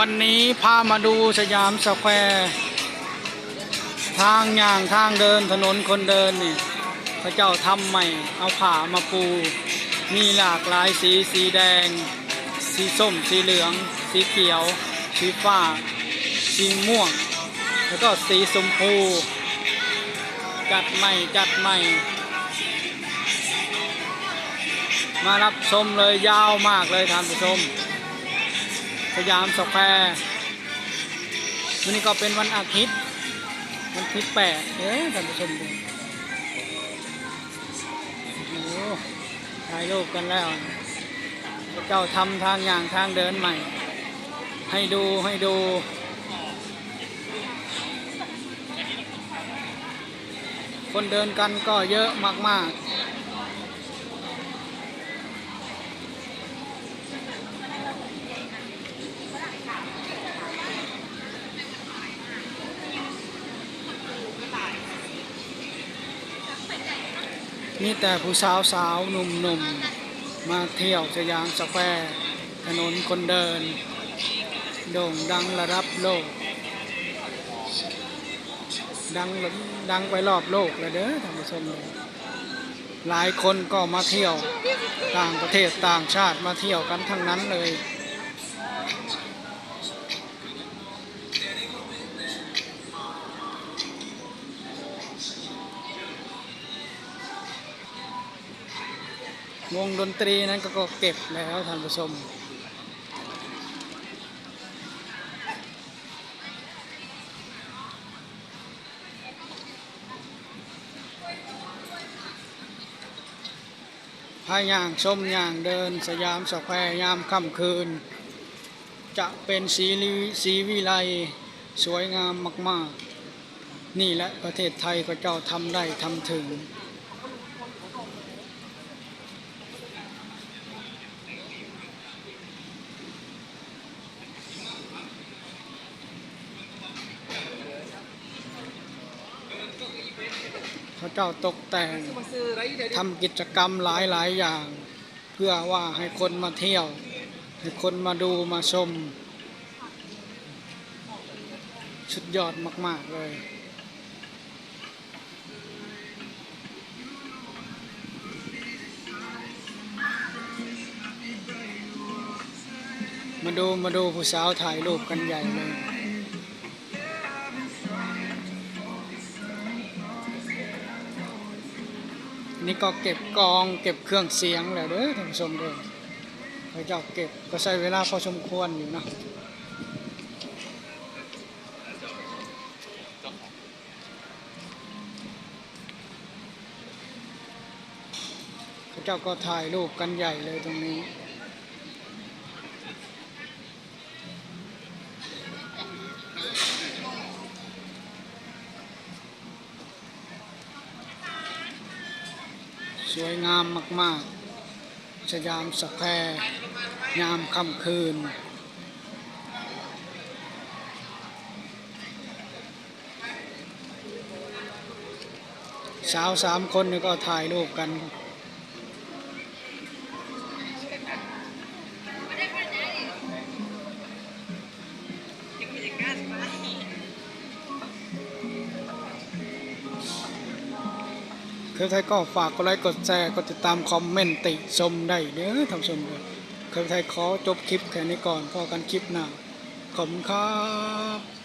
วันนี้พามาดูสยามสแควร์ทางย่างทางเดินถนนคนเดินนี่พระเจ้าทำใหม่ เอาผ้ามาปู มีหลากหลายสีสีแดง สีส้ม สีเหลือง สีเขียว สีฟ้า สีม่วง แล้วก็สีชมพู จัดใหม่จัดใหม่ มารับชมเลยยาวมากเลยท่านผู้ชม สยามสแควร์วันนี้ก็เป็นวันอาทิตย์วันที่แปดเด้อท่านผู้ชมดูโอ้ถ่ายรูปกันแล้วเจ้าทำทางอย่างทางเดินใหม่ ให้ดูให้ดูคนเดินกันก็เยอะมากๆ มีแต่ผู้สาวสาวหนุ่มหนุ่มมาเที่ยวสยามสแควร์ถนนคนเดิน โด่งดังระดับโลก ดังดังไปรอบโลกเลยเด้อท่านผู้ชมเลยหลายคนก็มาเที่ยวต่างประเทศต่างชาติมาเที่ยวกันทั้งนั้นเลย วงดนตรีนั้นก็กเก็บแล้วท่านผู้ชมพาย่างชมย่างเดินสยามสแควร์ยามค่ำคืน จะเป็นสีสีวิไลสวยงามมาก ๆ นี่แหละประเทศไทยก็เจ้าทำได้ทำถึง ระเจ้าตกแต่งทำกิจกรรมหลายหลายๆอย่าง เพื่อว่าให้คนมาเที่ยว ให้คนมาดูมาชม สุดยอดมาก ๆ เลยมาดูมาดูผู้สาวถ่ายรูปกันใหญ่เลย นี่ก็เก็บกองเก็บเครื่องเสียงแล้วเด้อท่านผู้ชมเด้อพระเจ้าเก็บก็ใช้เวลาพอสมควรอยู่เนาะพระเจ้าก็ถ่ายรูปกันใหญ่เลยตรงนี้ สวยงามมาก ๆ สยามสแควร์ยามค่ำคืน สาวสามคนนี่ก็ถ่ายรูปกัน เคยไทยก็ฝากกดไลค์กดแชร์กดติดตามคอมเมนต์ติชมได้เด้อท่านชมเด้อเคยไทยขอจบคลิปแค่นี้ก่อนพอกันคลิปหน้าขอบคุณครับ